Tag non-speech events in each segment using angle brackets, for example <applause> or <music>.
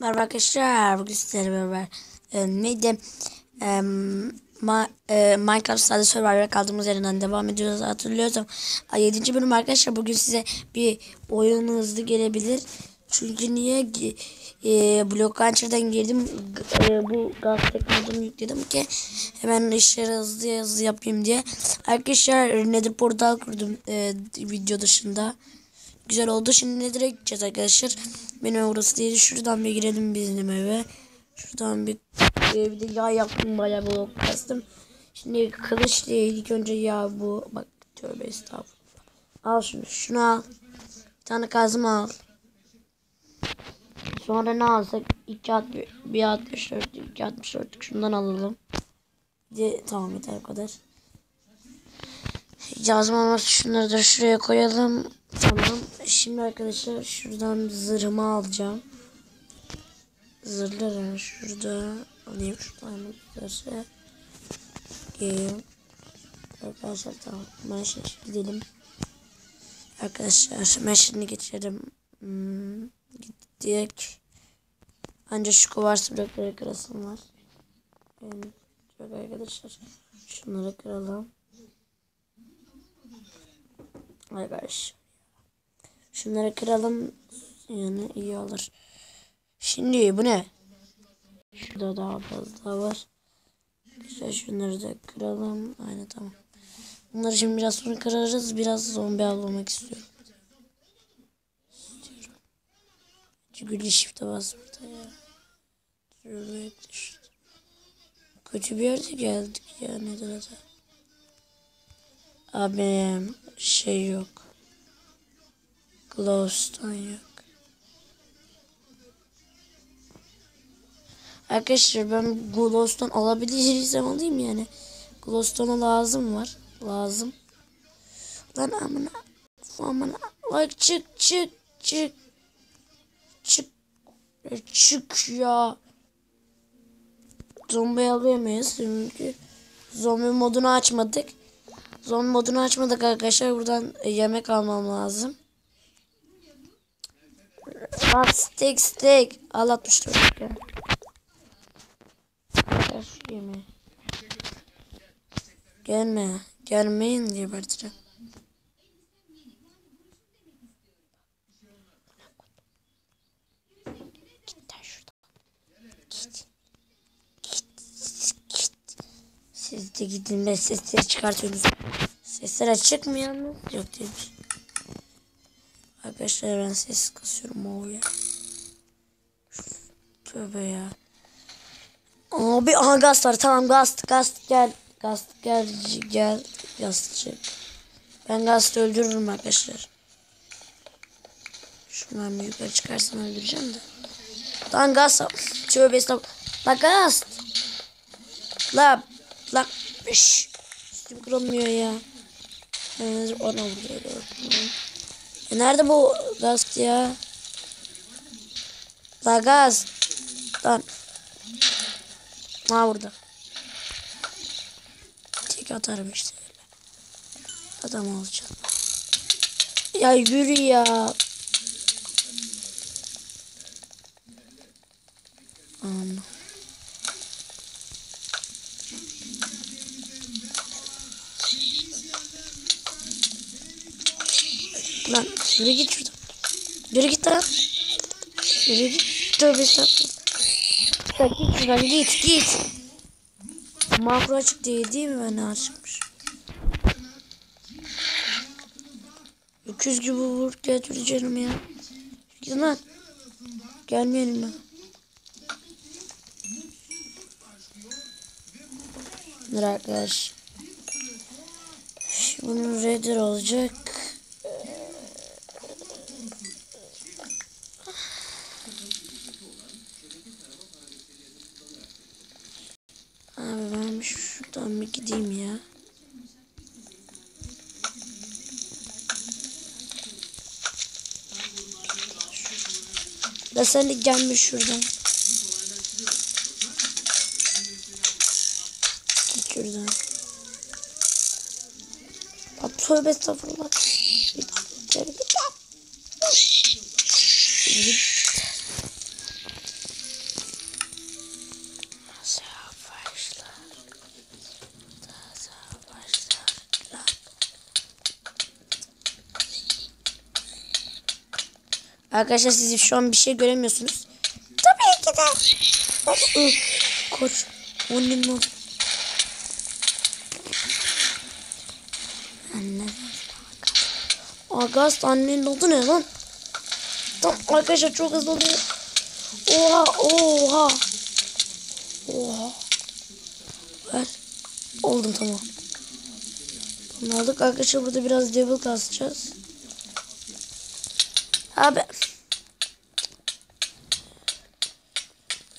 Merhaba arkadaşlar. Bugün sizlerle beraber e, neydi? E, ma, e, Minecraft Sade Survivor'a kaldığımız yerden devam ediyoruz. Hatırlıyorsam 7. bölüm arkadaşlar. Bugün size bir oyun hızlı gelebilir. Çünkü niye? E, Block Launcher'dan girdim. E, bu gaz teknolojimi yükledim ki hemen işleri hızlı hızlı yapayım diye. Arkadaşlar Nether portal kurdum e, video dışında. Güzel oldu. Şimdi Nether'a gideceğiz arkadaşlar. Benim orası değil. Şuradan bir girelim bizim eve. Şuradan bir bir de yağ yaptım bayağı blok bastım. Şimdi kılıç değil. İlk önce yağ bu. Bak tövbe estağfurullah. Al şunu. Şunu al. Bir tane kazma al. Sonra ne alsak? 2 at bir 64 2 64 şundan alalım. Bir de tamam yeter o kadar. Yazmamız şunları da şuraya koyalım. Tamam. Şimdi arkadaşlar şuradan zırhımı alacağım. Zırhları şurada alayım. Şuradan zırhı. Giyeyim. Arkadaşlar tamam. Ben şimdi gidelim. Arkadaşlar ben şimdi geçerim. Hmm, gittik. Ancak şu kuvarsı blokları kırasım var. Yani arkadaşlar. Şunları kıralım. Arkadaşlar. Şunları kıralım. Yani iyi olur. Şimdi bu ne? Şurada daha fazla var. Güzel şunları da kıralım. Aynen tamam. Bunları şimdi biraz sonra kırarız. Biraz zombi avlamak istiyorum. İstiyorum. Çünkü shift'e bas burada ya. Şuraya. Kötü bir yerde geldik ya. Nedir adı? Abi şey yok. Glowstone yok. Arkadaşlar ben glowstone alabilirsem alayım yani. Glowstone'a lazım var. Lazım. Lan amına. Amına. Like çık çık çık. Çık. Çık ya. Zombi alayamayız çünkü zombi modunu açmadık. Zombi modunu açmadık arkadaşlar. Buradan yemek almam lazım. Al steak steak. Al 64 dakika. Ver şu yemeği. Gelme. Gelmeyin diye. Git. Siz de gidin ben sesleri çıkartıyorsunuz. Sesler açık mı yalnız? Yok değilmiş. Arkadaşlar ben ses kasıyorum o ya. Tövbe ya. Abi aha gaz var tamam gaz gaz gel gaz gel gel gaz çık. Ben gazı öldürürüm arkadaşlar. Şundan bir yukarı çıkarsam öldüreceğim de. Lan gaz tövbe estağfurullah. La gaz. La la şş. Üstüm kırılmıyor ya. Yani ona vuruyor. E nerede bu gaz ya? La gaz. Lan. Ha burada. Tek atarım işte. Adam olacak. Ya yürü ya. Anladım. Lan yürü git şuradan. Yürü git lan. Yürü git. Tövbe estağfurullah. Git şuradan git git. Makro açık değil değil mi? Ben ne açıkmış. Öküz gibi vur götür canım ya. Gidin lan. Gelmeyelim lan. Dur arkadaş. Bunun redder olacak. Abi ben şuradan bir gideyim ya. De gelmiş şuradan. Git şuradan. Bak tövbe estağfurullah. Git içeri git. Git. Arkadaşlar siz şu an bir şey göremiyorsunuz. Tabii ki de. Koç. Onun. Anne. Agast annenin adı ne lan? Tam arkadaşlar çok hızlı oluyor. Oha oha. Oha. Ver. Oldum tamam. Tamam aldık arkadaşlar burada biraz level kasacağız. Abi.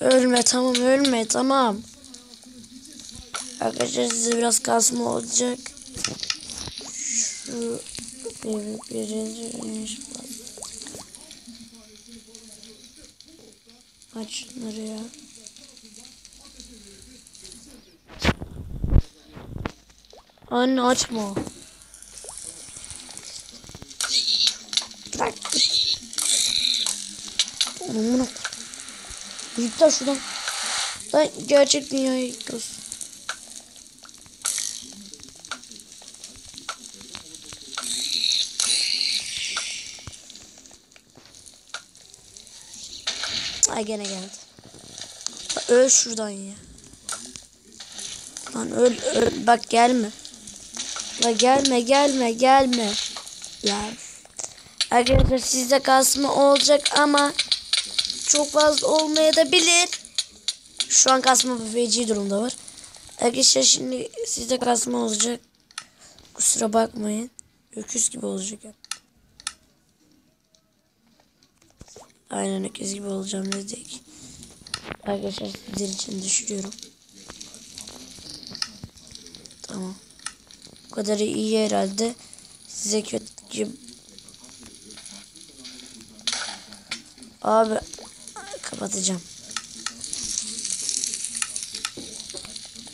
Ölme tamam ölme tamam. Arkadaşlar size biraz kasma olacak. Şu bir, birinci Aç şunları ya. Anne açma. Lan şuradan. Lan gerçek dünyaya gidiyoruz. Ay gene geldi. Öl şuradan ya. Lan öl öl. Bak gelme. La gelme gelme gelme. Ya. Arkadaşlar sizde kasma olacak ama çok fazla olmaya da bilir. Şu an kasma feci durumda var. Arkadaşlar şimdi sizde kasma olacak. Kusura bakmayın. Öküz gibi olacak ya. Aynen öküz gibi olacağım dedik. Arkadaşlar sizler için düşürüyorum. Tamam. Bu kadar iyi herhalde. Size kötü gibi. Abi kapatacağım.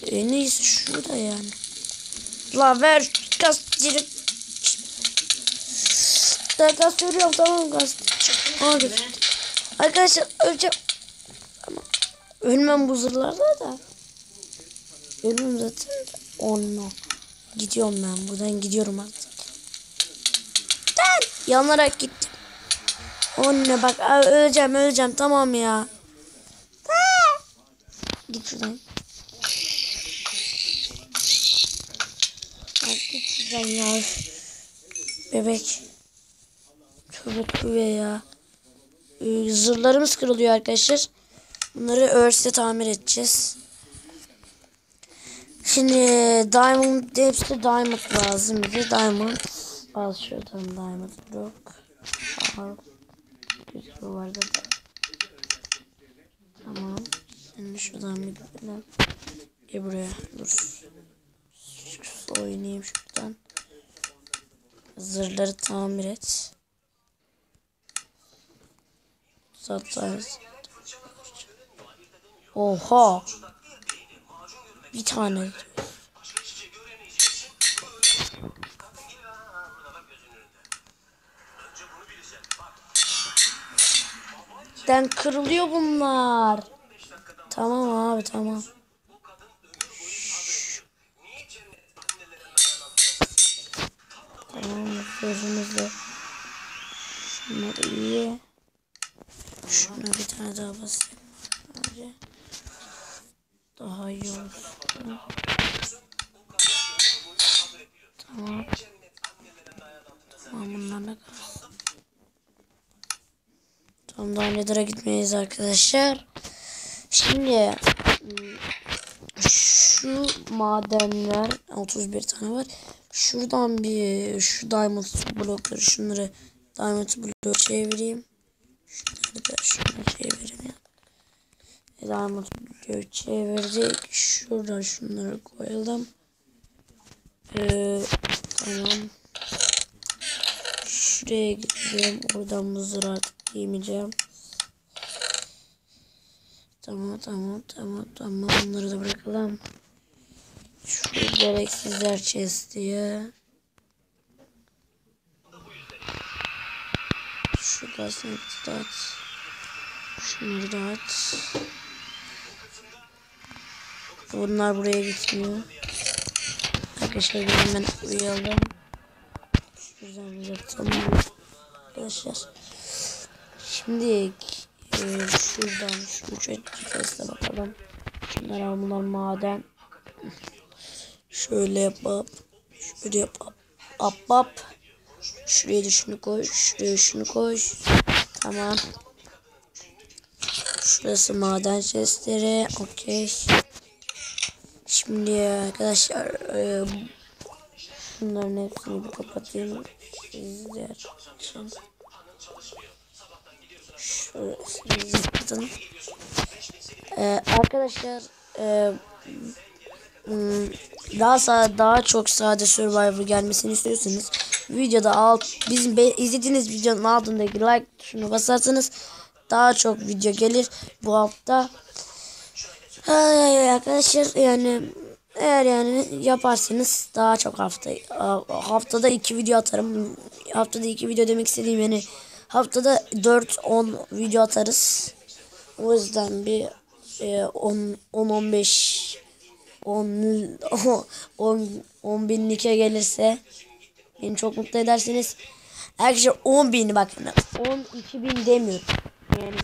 En iyisi şurada yani. La ver gaz direkt. Ben gaz veriyorum tamam gaz. Hadi. Arkadaşlar öleceğim. Ama ölmem bu zırlarda da. Ölmem zaten. No. Gidiyorum ben buradan gidiyorum artık. Ben yanarak gittim. O ne bak öleceğim öleceğim tamam ya. Git şuradan. Git şuradan ya. Bebek. Tövbe tövbe ya. Ee, zırhlarımız kırılıyor arkadaşlar. Bunları örse tamir edeceğiz. Şimdi diamond hepsi diamond lazım bize diamond al şuradan diamond block al güzel var da. Tamam. Şimdi şuradan bir gidelim gel buraya dur. Şu oynayayım şuradan. Zırhları tamir et. Zaten oha! Bir tane Den kırılıyor bunlar. Tamam abi tamam. Tamam sözümüzle. Şunlar iyi. Şuna bir tane daha basayım. Önce. Daha iyi olur. Tamam. Tamam bunlar ne kalsın. Tamam daha Nether'a gitmeyiz arkadaşlar. Şimdi şu madenler 31 tane var. Şuradan bir şu diamond blokları şunları diamond bloğu çevireyim. Şunları da şuna çevireyim ya. Diamond bloğu çevirdik. Şuradan şunları koyalım. Ee, tamam. Şuraya gidelim. Oradan mızır artık giymeyeceğim. Tamam tamam tamam tamam. Bunları da bırakalım. Şu gereksizler chest. Şu gazetesi de at. Şunları da at. Bunlar buraya gitmiyor. Arkadaşlar hemen uyuyalım. Güzel bir tamam. Arkadaşlar. Şimdi e, şuradan şu teste bakalım. Şunlar bunlar maden. Şöyle yapıp şöyle yapıp ap ap. Şuraya da şunu koy. Şuraya şunu koy. Tamam. Şurası maden chestleri. Okey. Şimdi arkadaşlar e, bunların hepsini bir kapatayım. Sizler için. Zıplatalım. Ee, arkadaşlar e, hmm, daha sağ, daha çok sade Survivor gelmesini istiyorsanız videoda alt bizim be, izlediğiniz videonun altındaki like tuşuna basarsanız daha çok video gelir bu hafta. Ay, arkadaşlar yani eğer yani yaparsanız daha çok hafta haftada iki video atarım. Haftada iki video demek istediğim yani haftada 4-10 video atarız. O yüzden bir e, 10 10 15 10 10 10 binlike gelirse beni çok mutlu edersiniz. Arkadaşlar 10 bin bakın 12 bin demiyorum. Yani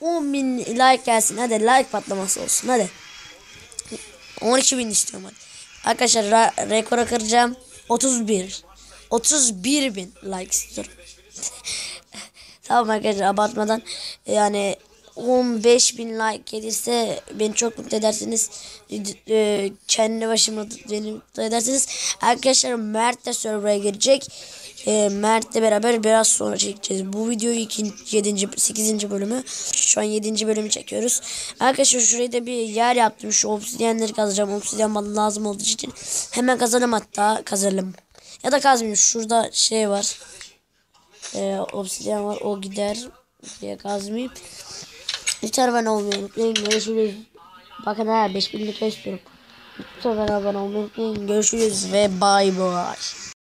10 bin like gelsin hadi like patlaması olsun hadi. 12 bin istiyorum hadi. Arkadaşlar ra- rekora kıracağım. 31. 31 bin like istiyorum. <laughs> tamam arkadaşlar abartmadan yani 15 bin like gelirse beni çok mutlu edersiniz. Ee, kendi başıma beni mutlu edersiniz. Arkadaşlar Mert de server'a girecek. Ee, Mert'le beraber biraz sonra çekeceğiz. Bu videoyu 2. 7. 8. bölümü. Şu an 7. bölümü çekiyoruz. Arkadaşlar şuraya da bir yer yaptım. Şu obsidyenleri kazacağım. Obsidyen bana lazım olduğu için. Hemen kazalım hatta. Kazalım. Ya da kazmayayım. Şurada şey var. Ee, obsidyen var. O gider. diye kazmayayım. Lütfen abone olmayı unutmayın. Görüşürüz. Bakın ha 5000 lira istiyorum. Lütfen abone olmayı unutmayın. Görüşürüz ve bay bay.